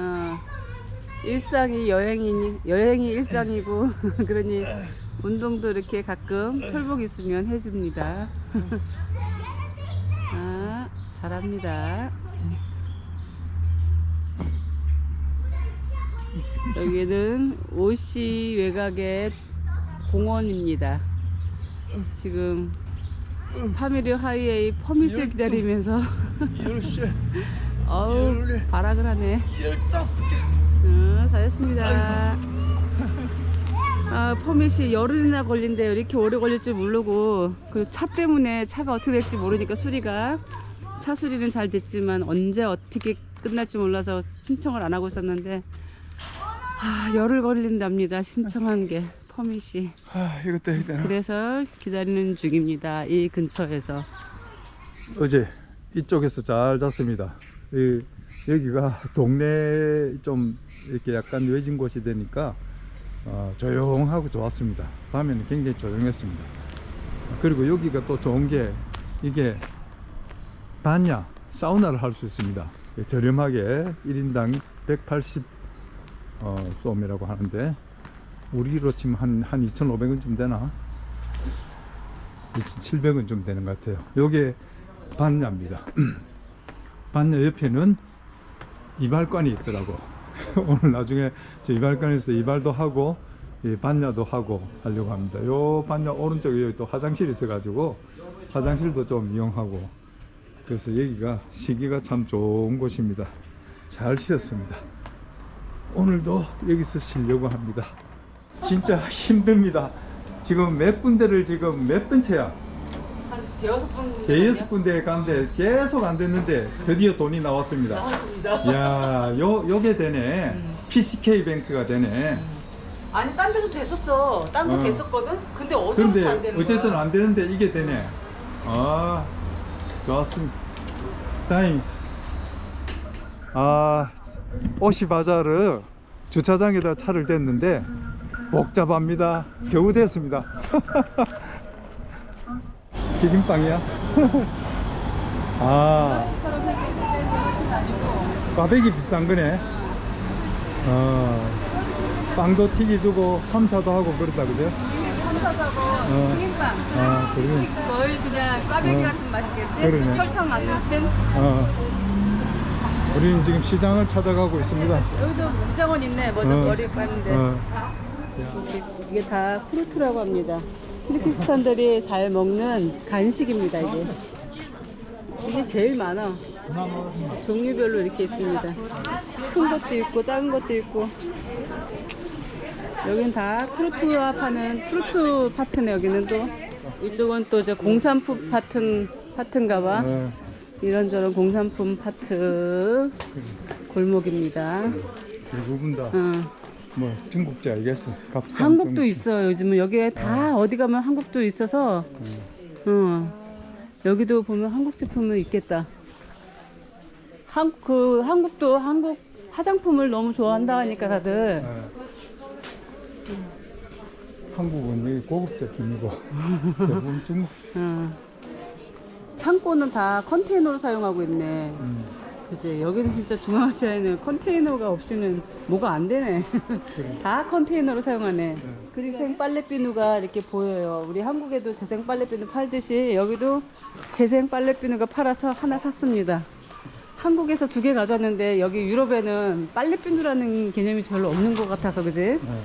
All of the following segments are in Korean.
어, 일상이 여행이니 여행이 일상이고 그러니 운동도 이렇게 가끔 철복 있으면 해줍니다. 아 잘합니다. 여기는 오시 외곽의 공원입니다. 지금 파미리 하이웨이 퍼밋을 기다리면서 10시 어우 발악을 하네. 15개 어, 잘했습니다. 아, 퍼밋이 열흘이나 걸린대요. 이렇게 오래 걸릴 줄 모르고 그 차 때문에 차가 어떻게 될지 모르니까 수리가 차 수리는 잘 됐지만 언제 어떻게 끝날지 몰라서 신청을 안 하고 있었는데 아, 열흘 걸린답니다. 신청한 게 퍼밋이. 아 이것도 해야 되나 그래서 기다리는 중입니다. 이 근처에서. 어제 이쪽에서 잘 잤습니다 이, 여기가 동네 좀 이렇게 약간 외진 곳이 되니까 어, 조용하고 좋았습니다 밤에는 굉장히 조용했습니다 그리고 여기가 또 좋은 게 이게 반야 사우나를 할 수 있습니다 저렴하게 1인당 180 어, 쏨이라고 하는데 우리로 치면 한, 한 2,500원 좀 되나? 2,700원 좀 되는 것 같아요. 요게 반야입니다. 반야 옆에는 이발관이 있더라고. 오늘 나중에 저 이발관에서 이발도 하고 이 반야도 하고 하려고 합니다. 요 반야 오른쪽에 또 화장실이 있어 가지고 화장실도 좀 이용하고 그래서 여기가 시기가 참 좋은 곳입니다. 잘 쉬었습니다. 오늘도 여기서 쉬려고 합니다. 진짜 힘듭니다. 지금 몇 군데를 지금 몇 번째야? 한 대여섯 분 대여섯 군데 간데 계속 안 됐는데 드디어 돈이 나왔습니다. 나왔습니다. 야, 요 요게 되네. 음. PCK 뱅크가 되네. 아니 딴 데서 됐었어. 딴 거 어. 됐었거든. 근데 어제부터 안 근데 되는 어쨌든 거야. 안 되는데 이게 되네. 아, 좋았습니다. 다행이다. 아, 오시 바자르 주차장에다 차를 댔는데 복잡합니다. 겨우 됐습니다. 튀김빵이야? 아, 꽈배기 비싼 거네. 어, 빵도 튀기주고 삼사도 하고 그러다 그죠? 삼사하고 어. 튀김빵. 아, 그러네. 거의 그냥 꽈배기 어. 같은 맛이겠지? 그러네. 설탕 안 넣으신? 어. 우리는 지금 시장을 찾아가고 있습니다. 여기도 무장원 있네. 먼저 어. 머리 감는데. 어. 이게 다 프루트라고 합니다. 키르기스탄들이 잘 먹는 간식입니다, 이게. 이게 제일 많아. 종류별로 이렇게 있습니다. 큰 것도 있고, 작은 것도 있고. 여긴 다 프루트와 파는 프루트 파트네, 여기는 또. 이쪽은 또 이제 공산품 파트, 파트인가 봐. 어. 이런저런 공산품 파트 골목입니다. 대부분 다 어. 뭐 중국제 알겠어. 값싼 한국도 중국- 있어요. 요즘은 여기에 다 어디 가면 한국도 있어서, 어, 여기도 보면 한국 제품은 있겠다. 한, 그, 한국도 한국 화장품을 너무 좋아한다 하니까 다들. 어. 한국은 여기 고급 제품이고 대부분 중국. 어. 창고는 다 컨테이너로 사용하고 있네. 음, 그치. 여기는 진짜 중앙아시아에는 컨테이너가 없이는 뭐가 안 되네. 다 컨테이너로 사용하네. 그리고 재생 빨래비누가 이렇게 보여요. 우리 한국에도 재생 빨래비누 팔듯이 여기도 재생 빨래비누가 팔아서 하나 샀습니다. 한국에서 두 개 가져왔는데 여기 유럽에는 빨래비누라는 개념이 별로 없는 것 같아서 그지? 어.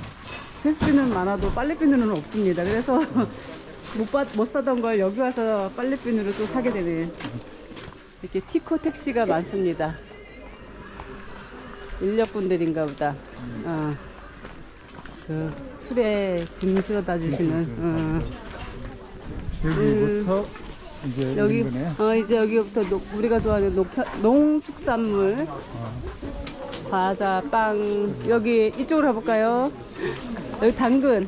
세수비누는 많아도 빨래비누는 없습니다. 그래서 못, 받, 못 사던 걸 여기 와서 빨래비누를 또 사게 되네. 이렇게 티코 택시가 많습니다. 인력분들인가 보다. 어. 그 술에 짐 실어다 주시는. 어. 여기부터 이제 여기 거네. 어 이제 여기부터 녹- 우리가 좋아하는 녹, 농축산물 과자 빵 여기 이쪽으로 가볼까요? 여기 당근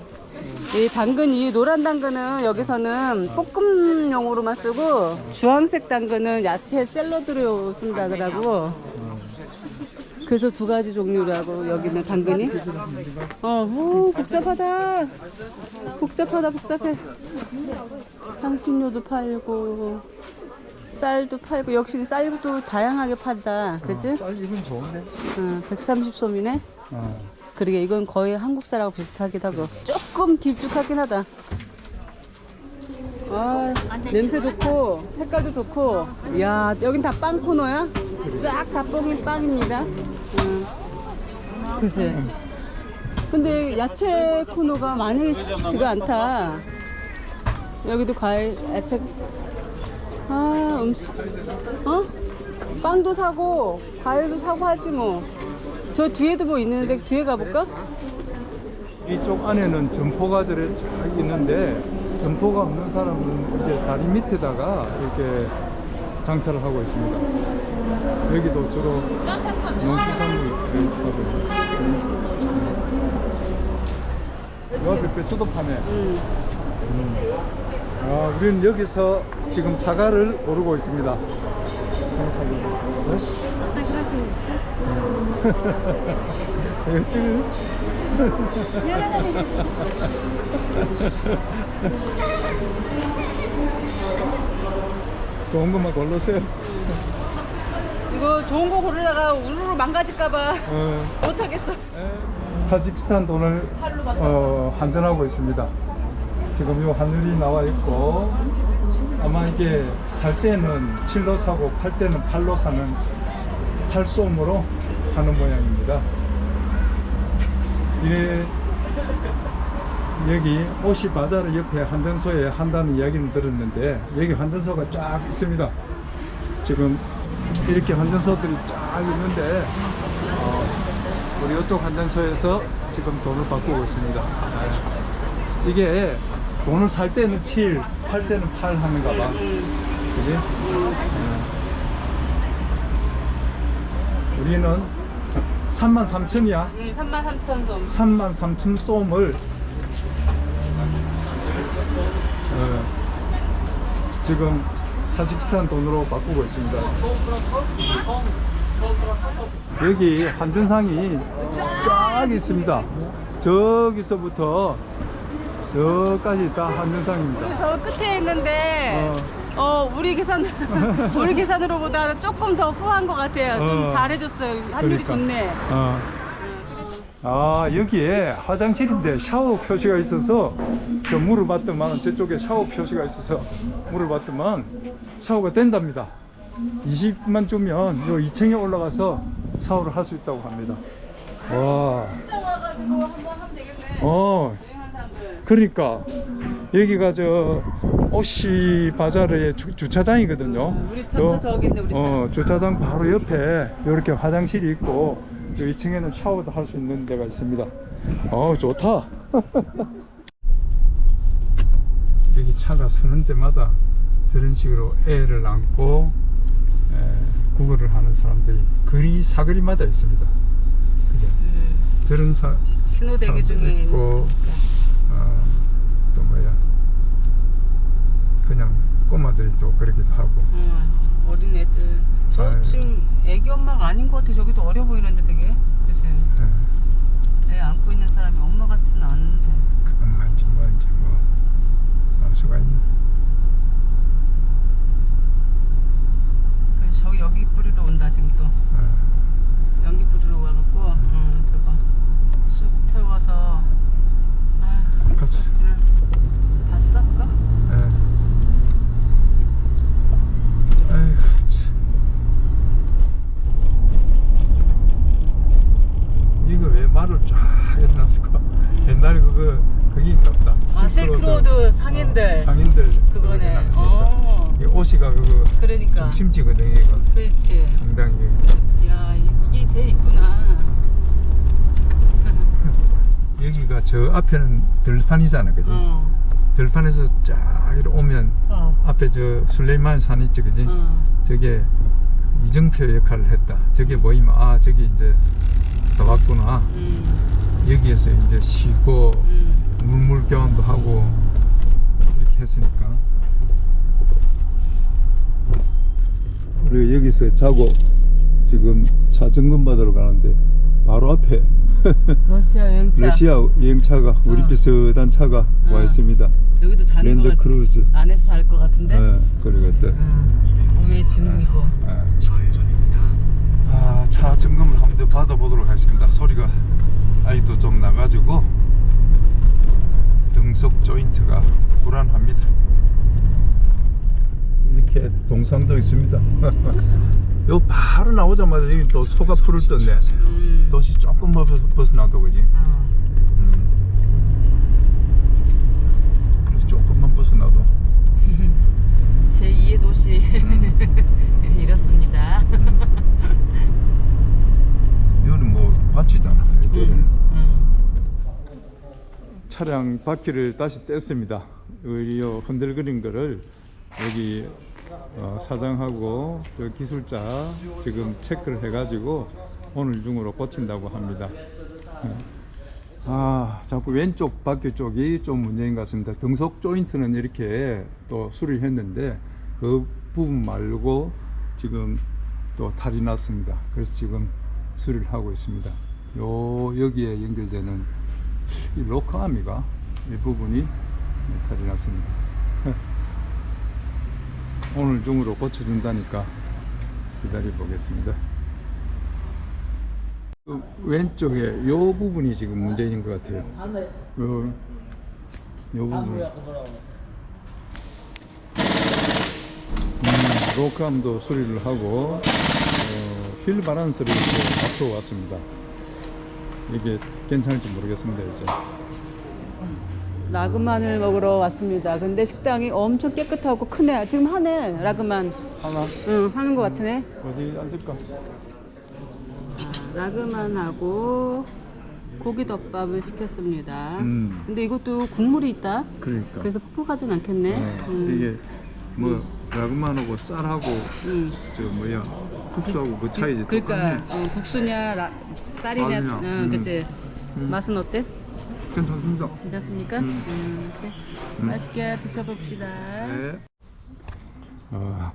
이 당근이 노란 당근은 여기서는 볶음용으로만 쓰고 주황색 당근은 야채 샐러드로 쓴다더라고 그래서 두 가지 종류라고 여기는 당근이 어 오, 복잡하다 복잡하다 복잡해 향신료도 팔고 쌀도 팔고 역시 쌀도 다양하게 판다. 그지? 어, 쌀 이건 좋은데. 응, 130솜이네. 어. 그러게 이건 거의 한국 쌀하고 비슷하기도 하고 조금 길쭉하긴 하다. 아 냄새 좋고 색깔도 좋고 야 여긴 다 빵 코너야? 쫙다 뻥인 빵입니다. 응. 그지? 근데 야채 코너가 많이 쉽지가 않다. 여기도 과일, 야채. 아 음식. 어? 빵도 사고 과일도 사고 하지 뭐. 저 뒤에도 뭐 있는데 뒤에 가볼까? 이쪽 안에는 점포가들에 쫙 있는데 점포가 없는 사람은 이제 다리 밑에다가 이렇게 장사를 하고 있습니다. 여기도 주로 농수산물을 하고 요 배추도 파네. 응. 음. 아, 우리는 여기서 지금 사과를 오르고 있습니다. 네? 찍을? 좋은 것만 골라세요. 이거 좋은 거 고르다가 우르르 망가질까봐 어, 못하겠어. 타직스탄 돈을 팔로 바꿔서. 어, 환전하고 있습니다. 지금 요 환율이 나와 있고 아마 이게 살 때는 7로 사고 팔 때는 8로 사는 팔솜으로 하는 모양입니다. 예, 여기 오시 바자르 옆에 환전소에 한다는 이야기는 들었는데 여기 환전소가 쫙 있습니다. 지금 이렇게 환전소들이 쫙 있는데 어, 우리 이쪽 환전소에서 지금 돈을 바꾸고 있습니다. 네. 이게 돈을 살 때는 7, 팔 때는 8 하는가 봐. 그지? 네. 우리는 3만 3천이야. 응, 3만 3천 좀. 3만 3천 솜을 어, 지금 타직스탄 돈으로 바꾸고 있습니다. 여기 환전상이 쫙 있습니다. 저기서부터 저까지 다 환전상입니다. 저 끝에 있는데 어, 어, 우리 계산 우리 계산으로보다 조금 더 후한 것 같아요. 좀 어. 잘해줬어요. 환율이 그러니까. 좋네. 어. 아 여기에 화장실인데 샤워 표시가 있어서 저 물을 봤더만 저쪽에 샤워 표시가 있어서 물을 봤더만 샤워가 된답니다 20만 주면 요 2층에 올라가서 샤워를 할 수 있다고 합니다 와 진짜 와가지고 한번 하면 되겠네. 어, 여행한 사람들. 그러니까 여기가 저 오시 바자르의 주, 주차장이거든요. 어, 우리 저- 저- 저기 있네, 우리 차. 어, 주차장 바로 옆에 이렇게 화장실이 있고 2층에는 샤워도 할 수 있는 데가 있습니다. 어, 좋다. 여기 차가 서는 데마다 저런 식으로 애를 안고 에, 구걸을 하는 사람들이 거리 사거리마다 있습니다. 그죠? 음, 저런 사, 신호대기 중에 있고. 어, 또 뭐야 그냥 꼬마들이 또 그러기도 하고 어, 어린 애들. 저 아유. 지금 애기 엄마가 아닌 것 같아. 저기도 어려 보이는데 되게. 그치? 예, 애 안고 있는 사람이 엄마 같지는 않은데. 그건 뭔지 뭔지 뭐알 수가 있나 그래서 저기 여기 뿌리러 온다 지금 또. 어, 연기 뿌리러 와갖고 음, 저거 쑥 태워서 아, 같이. 응. 봤어 그거? 예. 아이고 참. 이거 왜 말을 쫙 해놨을까 옛날에 그거 그게인가 보다 아 실크로드 상인들 어, 상인들 그거네 그렇게 하는 어 이 오시가 그거 그러니까 중심지거든요 이거 그렇지 상당히 야 이- 이게 돼 있구나 여기가 저 앞에는 들판이잖아 그지? 어, 들판에서 쫙 이렇게 오면 어, 앞에 저 술레이만 산 있지 그지? 어. 저게 이정표 역할을 했다. 저게 보이면 아 저기 이제 다 왔구나. 음, 여기에서 이제 쉬고 음. 물물 교환도 하고 이렇게 했으니까. 우리가 여기서 자고 지금 차 점검 받으러 가는데 바로 앞에 러시아 여행차 러시아 여행차가 우리 어. 비슷한 차가 와 어. 있습니다. 여기도 자는 거 랜드 같... 크루즈. 안에서 잘 것 같은데? 네, 그러겠대. 응. 위에 짐이고. 아, 차 점검을 한번더 받아보도록 하겠습니다. 소리가 아직도 좀 나가지고 등속 조인트가 불안합니다. 이렇게 동상도 있습니다. 요 바로 나오자마자 여기 또 소가 풀을 떴네. 음. 도시 조금 벗어, 벗어나도 그지? 어. 음. 그래서 조금만 벗어나도 제 2의 도시 음. 이렇습니다. 이거는 뭐 밭이잖아. 이쪽에는. 음. 차량 바퀴를 다시 뗐습니다. 이요 흔들거린 거를 여기 어, 사장하고 저 기술자 지금 체크를 해가지고 오늘 중으로 고친다고 합니다. 음. 아, 자꾸 왼쪽 바퀴 쪽이 좀 문제인 것 같습니다. 등속 조인트는 이렇게 또 수리했는데 그 부분 말고 지금 또 탈이 났습니다. 그래서 지금 수리를 하고 있습니다. 요 여기에 연결되는 이 로커 아미가 이 부분이 탈이 났습니다. 오늘 중으로 고쳐준다니까 기다려 보겠습니다. 그 왼쪽에 요 부분이 지금 문제인 것 같아요. 요, 요 부분. 음, 로크암도 수리를 하고 어, 휠 바란스를 이렇게 맞춰 왔습니다. 이게 괜찮을지 모르겠습니다 이제. 라그만을 먹으러 왔습니다. 근데 식당이 엄청 깨끗하고 크네. 지금 하네 라그만. 하나 응 하는 것 같으네. 어디 앉을까? 라그만하고 고기덮밥을 시켰습니다. 음. 근데 이것도 국물이 있다. 그러니까. 그래서 퍽퍽하진 않겠네. 어, 음. 이게 뭐 라그만하고 쌀하고 음. 저 뭐야 국수하고 그 차이지 그러니까 똑같네. 어, 국수냐 라, 쌀이냐, 쌀이냐. 응, 음. 그치. 음. 맛은 어때? 괜찮습니다. 괜찮습니까? 음. 음, 그래. 음. 맛있게 드셔봅시다. 네. 아,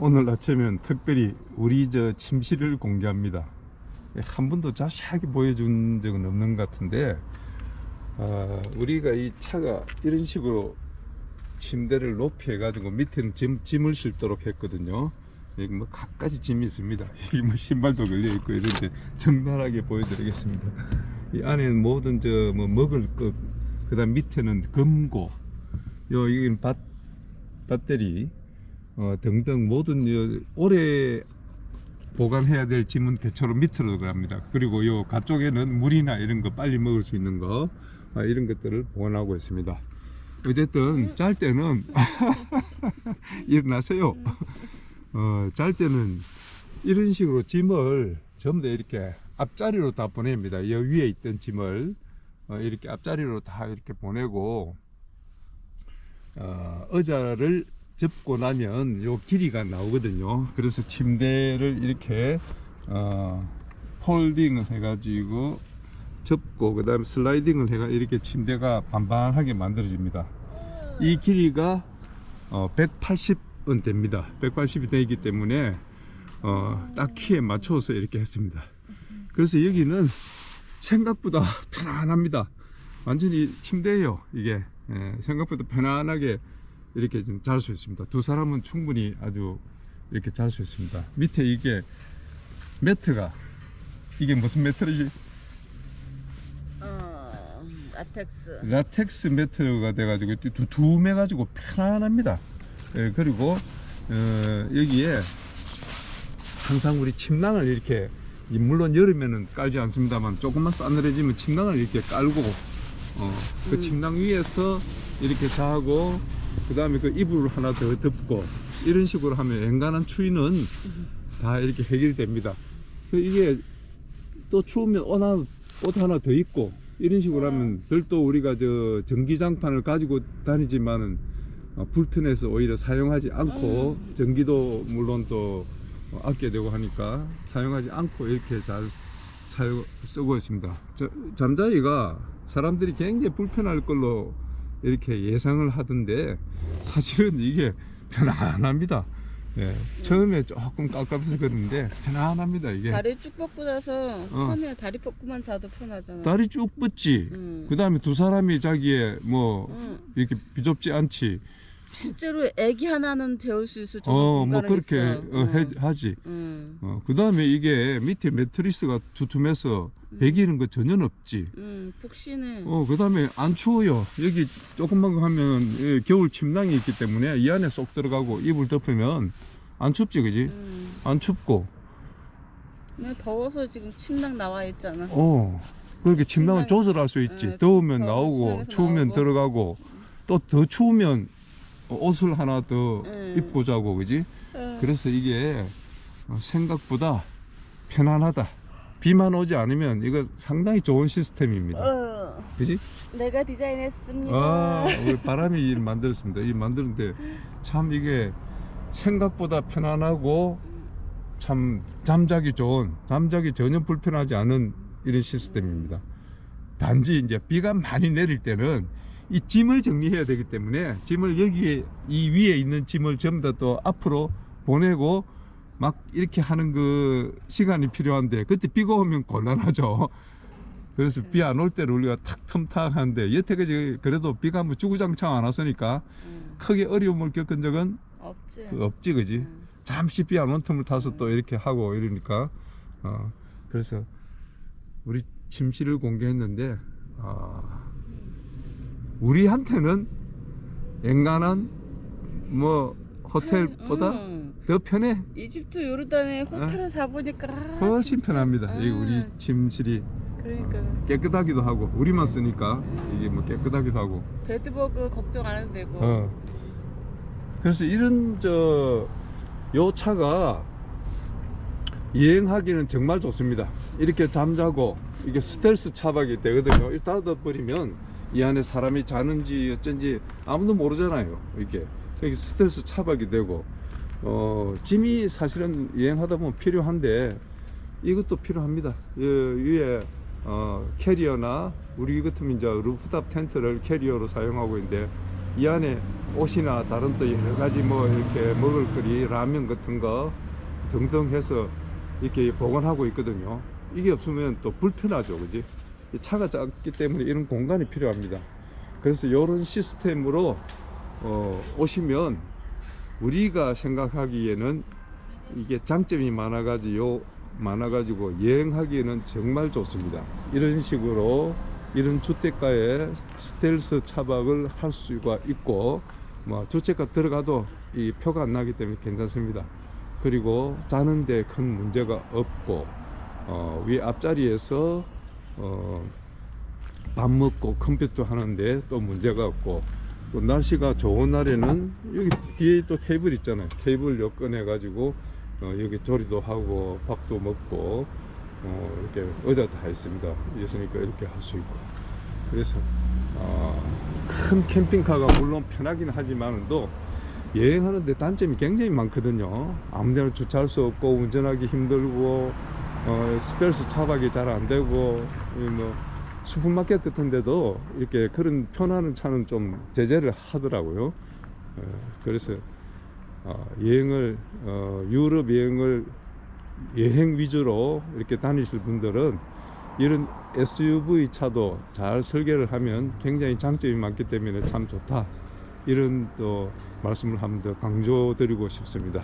오늘 아침엔 특별히 우리 저 침실을 공개합니다. 한 번도 자세하게 보여준 적은 없는 것 같은데, 아, 우리가 이 차가 이런 식으로 침대를 높이 해가지고 밑에는 짐, 짐을 싣도록 했거든요. 여기 뭐 갖가지 짐이 있습니다. 여기 뭐 신발도 걸려 있고 이런데 적나라하게 보여드리겠습니다. 이 안에는 모든 저 뭐 먹을 것, 그다음 밑에는 금고, 요 이건 밭 배터리 어, 등등 모든 요, 오래 보관해야 될 짐은 대체로 밑으로 들어갑니다. 그리고 요 가쪽에는 물이나 이런 거 빨리 먹을 수 있는 거 아, 이런 것들을 보관하고 있습니다. 어쨌든 짤 때는 일어나세요. 어, 짤 때는 이런 식으로 짐을 전부 다 이렇게 앞자리로 다 보냅니다. 여 위에 있던 짐을 어, 이렇게 앞자리로 다 이렇게 보내고 어, 의자를 접고 나면 요 길이가 나오거든요. 그래서 침대를 이렇게 어, 폴딩을 해가지고 접고 그 다음에 슬라이딩을 해가 이렇게 침대가 반반하게 만들어집니다. 이 길이가 어, 180은 됩니다. 180이 되기 때문에 어, 딱 키에 맞춰서 이렇게 했습니다. 그래서 여기는 생각보다 편안합니다. 완전히 침대예요. 이게 예, 생각보다 편안하게 이렇게 좀 잘 수 있습니다. 두 사람은 충분히 아주 이렇게 잘 수 있습니다. 밑에 이게 매트가 이게 무슨 매트지? 어, 라텍스. 라텍스 매트가 돼가지고 두, 두매 가지고 편안합니다. 예, 그리고 어, 여기에 항상 우리 침낭을 이렇게 이 물론 여름에는 깔지 않습니다만 조금만 싸늘해지면 침낭을 이렇게 깔고 어, 그 음. 침낭 위에서 이렇게 자고 그 다음에 그 이불을 하나 더 덮고 이런 식으로 하면 엔간한 추위는 다 이렇게 해결됩니다. 그 이게 또 추우면 옷 하나, 옷 하나 더 입고 이런 식으로 하면 별도 우리가 저 전기장판을 가지고 다니지만은 어, 불편해서 오히려 사용하지 않고 전기도 물론 또 어, 아껴야 되고 하니까 사용하지 않고 이렇게 잘 사용 쓰고 있습니다. 저, 잠자리가 사람들이 굉장히 불편할 걸로 이렇게 예상을 하던데 사실은 이게 편안합니다. 예. 처음에 조금 깝깝해서 그랬는데 편안합니다 이게. 다리 쭉 뻗고 나서 어. 편해. 다리 뻗고만 자도 편하잖아. 다리 쭉 뻗지. 음. 그 다음에 두 사람이 자기에 뭐 음. 이렇게 비좁지 않지. 실제로 애기 하나는 재울 수 있을 정도 어, 뭐 그렇게. 어, 해, 음. 하지. 음. 어, 그 다음에 이게 밑에 매트리스가 두툼해서 베기는 거 전혀 없지. 음, 푹신해. 어, 그 다음에 안 추워요. 여기 조금만 하면 예, 겨울 침낭이 있기 때문에 이 안에 쏙 들어가고 이불 덮으면 안 춥지, 그지? 음. 안 춥고. 그냥 더워서 지금 침낭 나와 있잖아. 어, 그렇게 침낭을 침낭- 조절할 수 있지. 예, 더우면 더 나오고, 추우면 나오고. 들어가고, 또 더 추우면 옷을 하나 더 음. 입고 자고, 그지? 어. 그래서 이게 어, 생각보다 편안하다. 비만 오지 않으면 이거 상당히 좋은 시스템입니다. 어, 그지? 내가 디자인했습니다. 아, 우리 바람이 일 만들었습니다. 이 만드는데 참 이게 생각보다 편안하고 참 잠자기 좋은, 잠자기 전혀 불편하지 않은 이런 시스템입니다. 단지 이제 비가 많이 내릴 때는 이 짐을 정리해야 되기 때문에 짐을 여기에 이 위에 있는 짐을 전부 다 또 앞으로 보내고 막 이렇게 하는 그 시간이 필요한데 그때 비가 오면 곤란하죠. 그래서 비 안 올 때를 우리가 탁 텀탁한데 여태까지 그래도 비가 뭐 주구장창 안 왔으니까 음, 크게 어려움을 겪은 적은 없지. 없지 그지 음. 잠시 비 안 온 틈을 타서 또 이렇게 하고 이러니까 어 그래서 우리 침실을 공개했는데 아 우리한테는 엔간한 뭐 호텔보다 음. 더 편해 이집트 요르단에 호텔을 잡으니까 아, 훨씬 진짜. 편합니다 이 우리 음, 침실이 그러니까 깨끗하기도 하고 우리만 쓰니까 이게 뭐 깨끗하기도 하고 베드버그 걱정 안 해도 되고. 어. 그래서 이런 저 요 차가 여행하기는 정말 좋습니다. 이렇게 잠자고 이게 스텔스 차박이 되거든요. 이렇게 닫아버리면 이 안에 사람이 자는지 어쩐지 아무도 모르잖아요. 이렇게 스텔스 차박이 되고 어 짐이 사실은 여행하다 보면 필요한데 이것도 필요합니다. 이 위에 어, 캐리어나 우리 같으면 이제 루프탑 텐트를 캐리어로 사용하고 있는데 이 안에 옷이나 다른 또 여러 가지 뭐 이렇게 먹을 거리 라면 같은 거 등등 해서 이렇게 보관하고 있거든요. 이게 없으면 또 불편하죠, 그지? 이 차가 작기 때문에 이런 공간이 필요합니다. 그래서 이런 시스템으로 어, 오시면 우리가 생각하기에는 이게 장점이 많아가지고 많아가지고 여행하기에는 정말 좋습니다. 이런 식으로 이런 주택가에 스텔스 차박을 할 수가 있고 뭐 주택가 들어가도 이 표가 안 나기 때문에 괜찮습니다. 그리고 자는데 큰 문제가 없고 어, 위 앞자리에서 어, 밥 먹고 컴퓨터 하는데 또 문제가 없고 또 날씨가 좋은 날에는 여기 뒤에 또 테이블 있잖아요. 테이블 요 꺼내 가지고 어, 여기 조리도 하고 밥도 먹고 어, 이렇게 의자 다 있습니다. 있으니까 이렇게 할 수 있고 그래서 어, 큰 캠핑카가 물론 편하긴 하지만도 여행하는데 단점이 굉장히 많거든요. 아무데나 주차할 수 없고 운전하기 힘들고 어, 스텔스 차박이 잘 안 되고 이뭐 슈퍼마켓 같은 데도 이렇게 그런 편안한 차는 좀 제재를 하더라고요. 어, 그래서 어, 여행을 어, 유럽 여행을 여행 위주로 이렇게 다니실 분들은 이런 SUV 차도 잘 설계를 하면 굉장히 장점이 많기 때문에 참 좋다. 이런 또 말씀을 한번 더 강조드리고 싶습니다.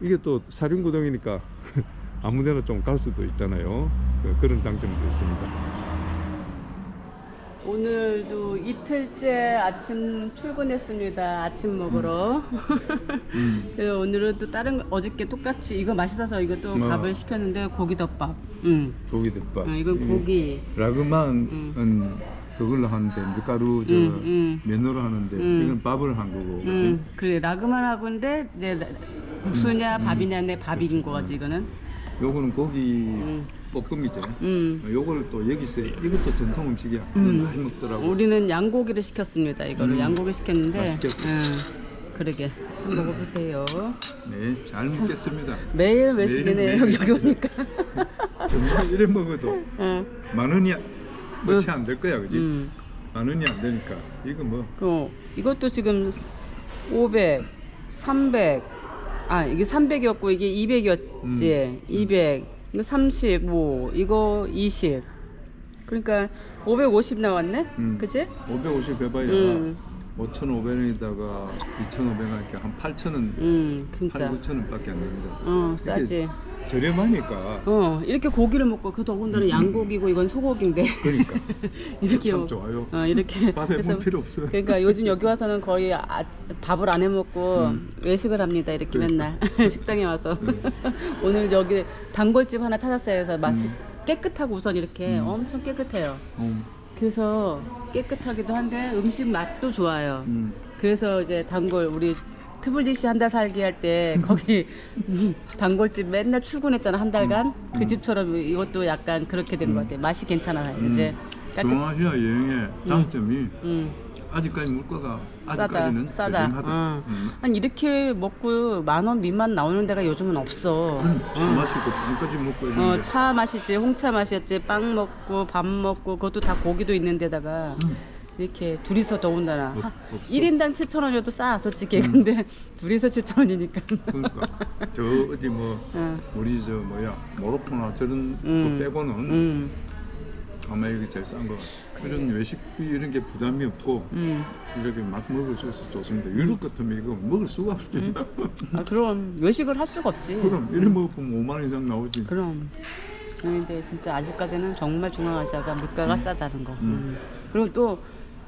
이게 또 사륜구동이니까 아무데나 좀 갈 수도 있잖아요. 그- 그런 장점도 있습니다. 오늘도 이틀째 아침 출근했습니다. 아침 먹으러. 음. 그래서 오늘은 또 다른 거- 어저께 똑같이 이거 맛있어서 이것도 어. 밥을 시켰는데 고기덮밥. 응. 고기덮밥. 어, 이건 고기. 라그만은 그걸로 하는데 밀가루 저 음, 음. 면으로 하는데 음. 이건 밥을 한 거고 그치? 음, 그래 라그만 하고인데 이제 라- 국수냐 밥이냐 내 밥인 거지 이거는. 요거는 고기 음. 볶음이죠. 음. 요거를 또 여기서 이것도 전통 음식이야. 음. 많이 먹더라고. 우리는 양고기를 시켰습니다. 이거를 음. 양고기 시켰는데. 맛있겠어. 응. 그러게 한번 먹어보세요. 네, 잘 먹겠습니다. 매일 외식이네 매일 여기 오니까. 정말 이래 먹어도 응. 만 원이 몇이 안될 거야, 그지? 음. 만 원이 안 되니까 이거 뭐 어, 이것도 지금 500, 300. 아, 이게 300이었고 이게 200이었지. 음. 200. 이거 35. 이거 20. 그러니까 550 나왔네. 음. 그지? 550 해봐야 음. 5,500원에다가 2,500원 이렇게 한 8,000원, 음, 8, 진짜. 9,000원밖에 안 됩니다. 어, 싸지. 저렴하니까 어, 이렇게 고기를 먹고 그 더군다나 양고기고 이건 소고기인데. 그러니까 이렇게 참 먹- 좋아요. 어, 이렇게 밥에 물 필요 없어요. 그러니까 요즘 여기 와서는 거의 아, 밥을 안 해 먹고 음. 외식을 합니다. 이렇게 그러니까. 맨날 식당에 와서 오늘 여기 단골집 하나 찾았어요. 그래서 마치 음. 깨끗하고 우선 이렇게 음. 엄청 깨끗해요. 음, 그래서 깨끗하기도 한데 음식 맛도 좋아요. 음. 그래서 이제 단골 우리 트블리 씨한달 살기 할 때 거기 단골집 맨날 출근했잖아 한 달간 음. 그 집처럼 이것도 약간 그렇게 된 것 같아. 맛이 괜찮아요. 음. 이제 깨끗. 중앙아시아 여행의 장점이 음. 아직까지 물가가 싸다. 아직까지는 싸다. 저렴하다. 어. 음. 아니 이렇게 먹고 만 원 미만 나오는 데가 요즘은 없어. 차 마시고 빵까지 먹고 어, 차 마시지, 홍차 마셨지, 빵 먹고 밥 먹고 그것도 다 고기도 있는 데다가 음. 이렇게 둘이서 더군다나 없- 하- 없어. 1인당 7,000원이어도 싸 솔직히 음. 근데 둘이서 7,000원이니까 그러니까 저 어디 뭐 어. 우리 저 뭐야 모로코나 저런 음. 거 빼고는 음, 아마 이게 제일 싼 거. 이런 외식비 이런 게 부담이 없고 음. 이렇게 막 먹을 수 있어서 좋습니다. 유럽 같으면 이거 먹을 수가 없지. 아, 그럼 외식을 할 수가 없지 그럼 이래 먹으면 5만 원 이상 나오지. 그럼 근데 진짜 아직까지는 정말 중앙아시아가 물가가 싸다는 거. 음. 그리고 또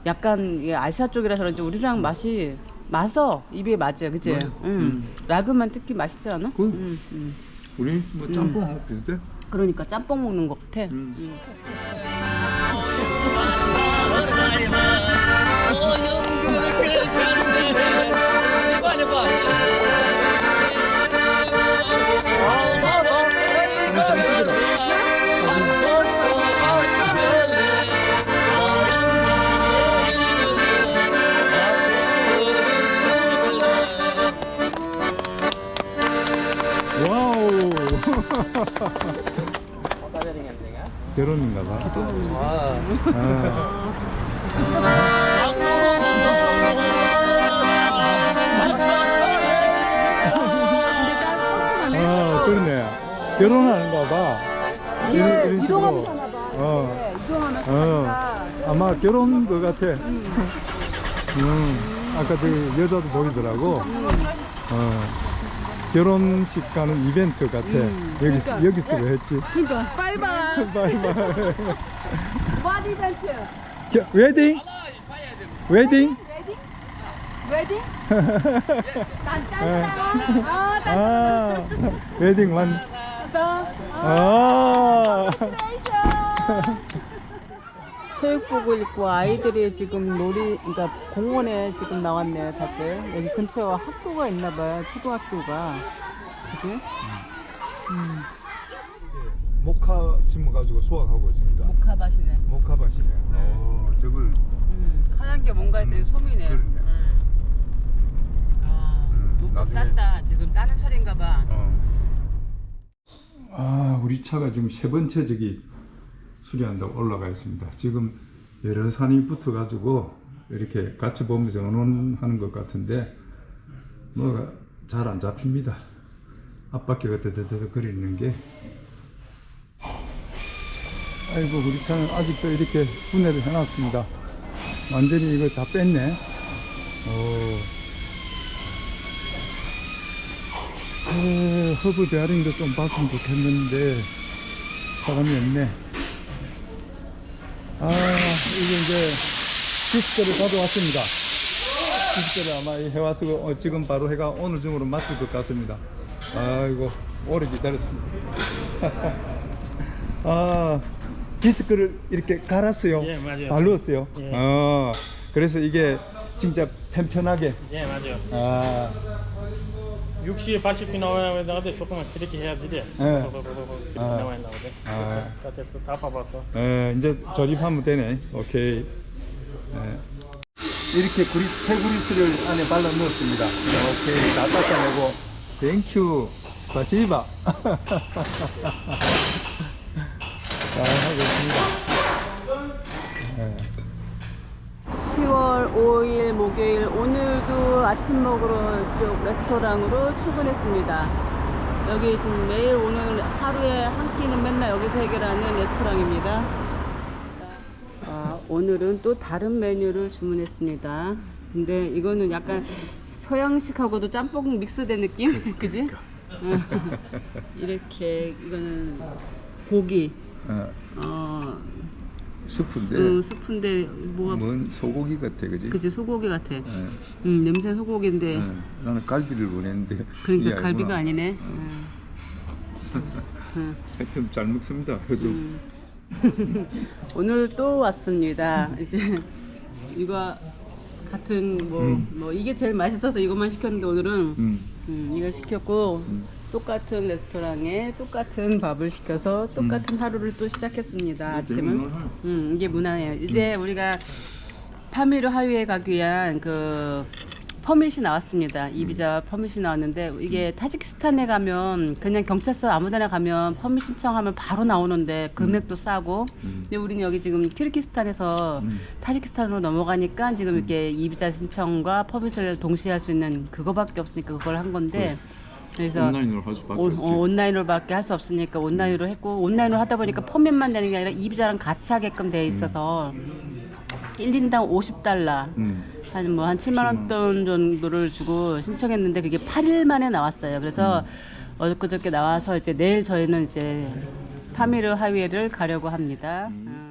약간 이게 아시아 쪽이라서 그런지 우리랑 맛이 맞어 입에 맞아, 그치? 맞아. 음. 음. 라그만 특히 맛있지 않아? 그- 음, 음. 우리 뭐 짬뽕하고 비슷해. 그러니까 짬뽕 먹는 것 같아. 음. 음. 와우. 결혼인가 봐. 아. 아, 그러네. 결혼하는가 봐. 이런, 이런 식으로. 이동하면서 하나 봐. 어. 네, 이동하면서 어. 하니까. 아마 결혼 것 같아. 음. 아까 그 여자도 보이더라고. 어. 결혼식 가는 이벤트 같아. 음. 여기, 그러니까. 여기서 했지. 그러니까 바이바이. 바이바이. 원 이벤트. 겨- 웨딩? 웨딩? 웨딩? 딴딴딴. 아, 딴. 아, 웨딩 완. 딴. 아. 체육복을 입고 아이들이 지금 놀이, 그러니까 공원에 지금 나왔네, 다들. 여기 근처에 학교가 있나 봐요, 초등학교가. 그지? 음, 모카 심어가지고 수확하고 있습니다. 모카밭이네. 모카밭이네. 어, 저걸 음, 하얀 게 뭔가 했더니 음, 솜이네. 그러네. 음. 아, 음, 나중에- 땄다. 지금 따는 철인가 봐. 아, 우리 차가 지금 세 번째 저기 수리한다고 올라가 있습니다. 지금 여러 산이 붙어가지고 이렇게 같이 보면서 의논하는 것 같은데 뭐가 잘 안 잡힙니다. 앞바퀴가 드드드 거리는 게 아이고 우리 차는 아직도 이렇게 분해를 해놨습니다. 완전히 이거 다 뺐네. 오. 에, 허브 베어링도 좀 봤으면 좋겠는데 사람이 없네. 아 이게 이제 디스크를 가져왔습니다. 디스크를 아마 이 해와서 어, 지금 바로 해가 오늘 중으로 마칠 것 같습니다. 아이고 오래 기다렸습니다. 아 디스크를 이렇게 갈았어요. 예, 맞아요. 발랐어요. 예. 아 그래서 이게 진짜 편편하게. 예 맞아요. 아 60, 80이 나와야 나오는데 조금만 이렇게 해야 돼. 예. 이렇게 아. 나와야 나오대. 아. 다 됐어. 다 봐봤어. 에, 이제 조립하면 되네. 오케이. 에. 이렇게 그리스, 새 그리스를 안에 발라 넣었습니다. 오케이. 다 닦아내고. 땡큐. 스파시바. 잘 하고 있습니다. 에. 10월 5일 목요일 오늘도 아침 먹으러 이쪽 레스토랑으로 출근했습니다. 여기 지금 매일 오는 하루에 한 끼는 맨날 여기서 해결하는 레스토랑입니다. 아, 오늘은 또 다른 메뉴를 주문했습니다. 근데 이거는 약간 서양식하고도 짬뽕 믹스된 느낌? 그지? 어. 이렇게 이거는 고기 어, 어, 스프인데 음, 스프인데 뭐가 뭔 소고기 같아 그지? 그지 소고기 같아. 예, 음, 냄새 소고기인데 예. 나는 갈비를 원했는데 그러니까 이게 갈비가 아니구나. 아니네. 음. 음. 하여튼 잘 먹습니다 해도 오늘 또 왔습니다. 이제 이거 같은 뭐, 음. 뭐 이게 제일 맛있어서 이것만 시켰는데 오늘은 음, 음, 이거 시켰고 음. 똑같은 레스토랑에 똑같은 밥을 시켜서 똑같은 하루를 또 시작했습니다. 아침은. 음, 이게 무난해요. 이제 우리가 파미르 하위에 가기 위한 그 퍼밋이 나왔습니다. 이 비자 퍼밋이 나왔는데 이게 타지키스탄에 가면 그냥 경찰서 아무데나 가면 퍼밋 신청하면 바로 나오는데 금액도 싸고 음. 근데 우리는 여기 지금 키르기스탄에서 음. 타지키스탄으로 넘어가니까 지금 이렇게 이 비자 신청과 퍼밋을 동시에 할 수 있는 그거밖에 없으니까 그걸 한 건데 그래서 온라인으로 할 수밖에 온, 없지. 어, 온라인으로밖에 할 수 없으니까 온라인으로 했고 온라인으로 하다 보니까 퍼밋만 되는 게 아니라 이 비자랑 같이 하게끔 돼 있어서 1인당 50달러. 음. 한 뭐 한 7만 원돈 정도를 주고 신청했는데 그게 8일 만에 나왔어요. 그래서 엊그저께 나와서 이제 내일 저희는 이제 파미르 하위에를 가려고 합니다. 어,